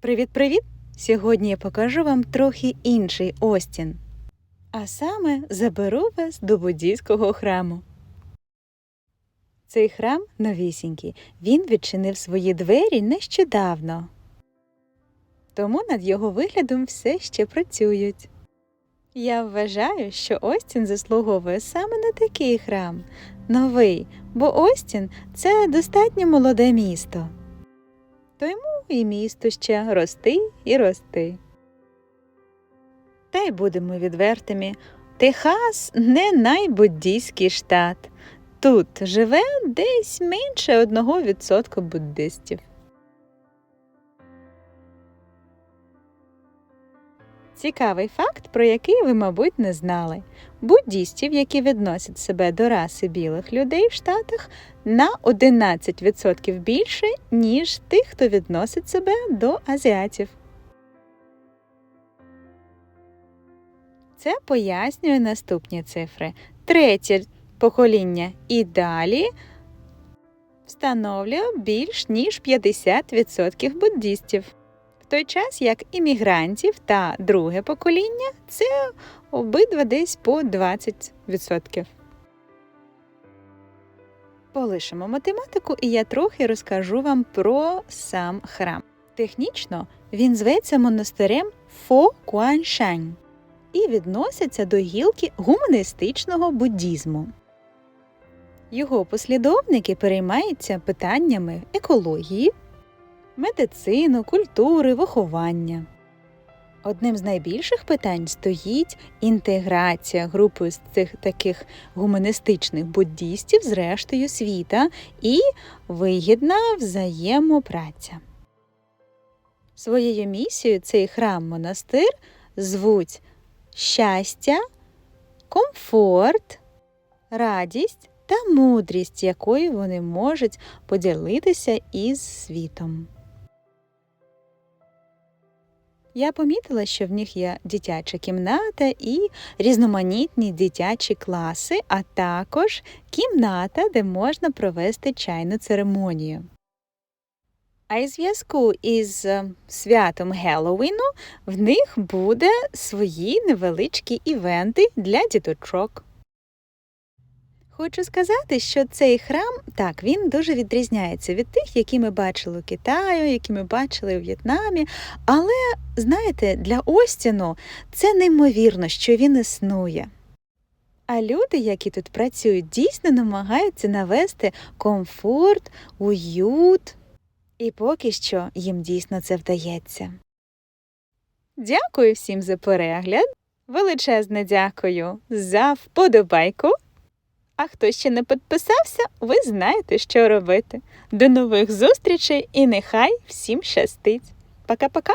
Привіт-привіт! Сьогодні я покажу вам трохи інший Остін. А саме заберу вас до буддійського храму. Цей храм новісінький. Він відчинив свої двері нещодавно. Тому над його виглядом все ще працюють. Я вважаю, що Остін заслуговує саме на такий храм новий, бо Остін це достатньо молоде місто. Тому і місто ще рости і рости. Та й будемо відвертими. Техас не найбуддійський штат. Тут живе десь менше 1% буддистів. Цікавий факт, про який ви, мабуть, не знали. Буддістів, які відносять себе до раси білих людей в Штатах, на 11% більше, ніж тих, хто відносить себе до азіатів. Це пояснює наступні цифри. Третє покоління і далі встановлює більш ніж 50% буддістів. Той час як іммігрантів та друге покоління це обидва десь по 20%. Полишимо математику, і я трохи розкажу вам про сам храм. Технічно він зветься монастирем Фо Куаншань і відноситься до гілки гуманістичного буддізму. Його послідовники переймаються питаннями екології, медицину, культури, виховання. Одним з найбільших питань стоїть інтеграція групи з цих таких гуманістичних буддістів з рештою світа і вигідна взаємопраця. Своєю місією цей храм-монастир звуть щастя, комфорт, радість та мудрість, якою вони можуть поділитися із світом. Я помітила, що в них є дитяча кімната і різноманітні дитячі класи, а також кімната, де можна провести чайну церемонію. А й зв'язку із е, святом Геловіну в них буде свої невеличкі івенти для діточок. Хочу сказати, що цей храм так він дуже відрізняється від тих, які ми бачили у Китаю, які ми бачили у В'єтнамі. Але знаєте, для Остіну це неймовірно, що він існує. А люди, які тут працюють, дійсно намагаються навести комфорт, уют, і поки що їм дійсно це вдається. Дякую всім за перегляд. Величезне дякую за вподобайку. А хто ще не підписався, ви знаєте, що робити. До нових зустрічей і нехай всім щастить. Пока-пока!